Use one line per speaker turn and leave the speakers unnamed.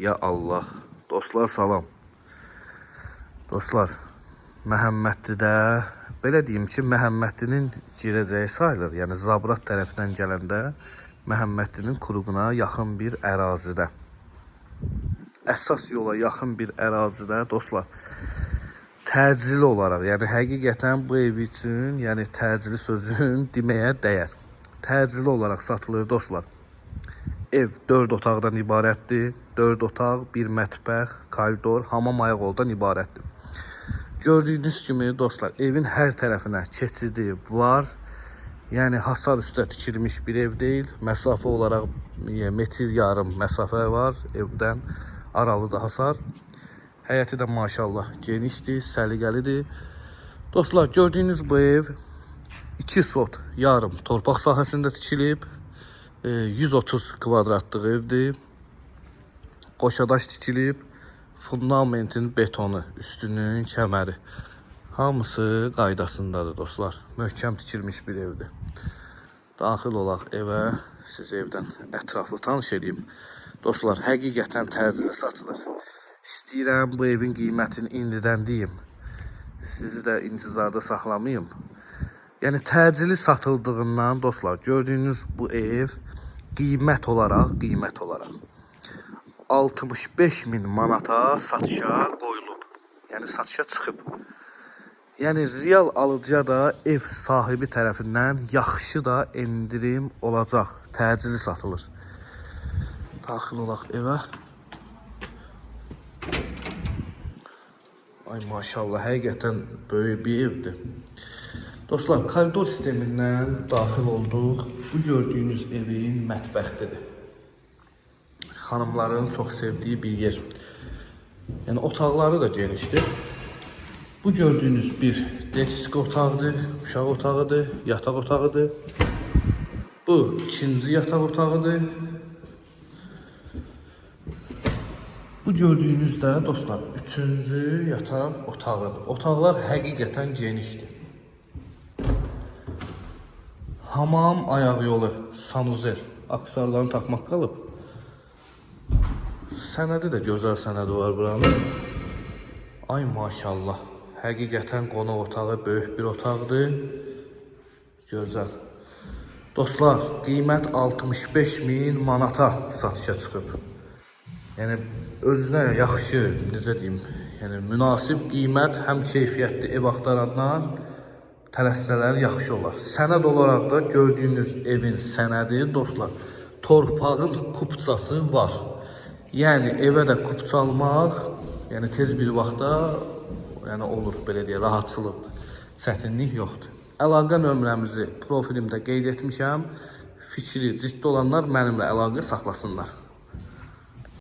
Ya Allah. Dostlar salam. Dostlar, Məhəmmədlidə belə deyim ki, Məhəmmədlinin girəcəyi sayılır. Yəni Zabrat tərəfindən gələndə Məhəmmədlinin kuruğuna yaxın bir ərazidə. Əsas yola yaxın bir ərazidə dostlar. Təcili olaraq, yəni həqiqətən bu ev üçün, yəni təcili sözün deməyə dəyər. Təcili olaraq satılır dostlar. Ev 4 otaqdan ibarətdir. 4 otaq, 1 mətbəx, koridor, hamam ayaq oldan ibarətdir. Gördüyünüz kimi dostlar, evin hər tərəfinə keçidi var. Yəni hasar üstə tikilmiş bir ev deyil. Məsafə olaraq e, metr yarım məsafə var evdən. Aralıdır hasar. Həyəti də maşallah genişdir, səliqəlidir. Dostlar, gördüyünüz bu ev 2 sot yarım torpaq sahəsində tikilib. E, 130 kvadratlıq evdir. Qoşadaş tikilib. Fundamentin betonu, üstünün kəməri. Hamısı qaydasındadır dostlar. Möhkəm tikilmiş bir evdir. Daxil olaq evə, siz evdən ətraflı tanış edeyim. Dostlar, həqiqətən təcili satılır. İstəyirəm bu evin qiymətini indidən deyim. Sizi də intizarda saxlamayım. Yəni təcili satıldığından dostlar, gördüyünüz bu ev qiymət olaraq, qiymət olaraq 65 min manata satışa qoyulub. Yəni satışa çıxıb. Yəni real alıcıya da ev sahibi tərəfindən yaxşı da endirim olacaq. Təcili satılır. Daxil olaq evə. Ay maşallah, həqiqətən böyük bir evdir. Dostlar, koridor sistemindən daxil olduq. Bu gördüyünüz evin mətbəxtidir. Xanımların çox sevdiyi bir yer. Yəni otaqları da genişdir. Bu gördüyünüz bir desk otağıdır, uşaq otağıdır, yataq otağıdır. Bu ikinci yataq otağıdır. Bu gördüyünüz də dostlar, üçüncü yataq otağıdır. Otaqlar həqiqətən genişdir. Hamam ayaq yolu, sanuzel. Aksarlarını tapmaq qalıb. Sənədi də gözəl sənədi var buranın. Ay maşallah. Həqiqətən qonaq otağı böyük bir otaqdır. Gözəl. Dostlar, qiymət 65 min manata satışa çıxıb. Yəni özünə yaxşı, necə deyim, yəni münasib qiymət, həm keyfiyyətli ev axtaranlar tələssələr yaxşı olar. Sənəd olaraq da gördüyünüz evin sənədi dostlar, torpağın kupçası var. Yəni evə də kupça almaq, yəni tez bir vaxtda yəni olur belə deyə rahatçılıq, çətinlik yoxdur. Əlaqə nömrəmizi profilimdə qeyd etmişəm. Fikri ciddi olanlar mənimlə əlaqə saxlasınlar.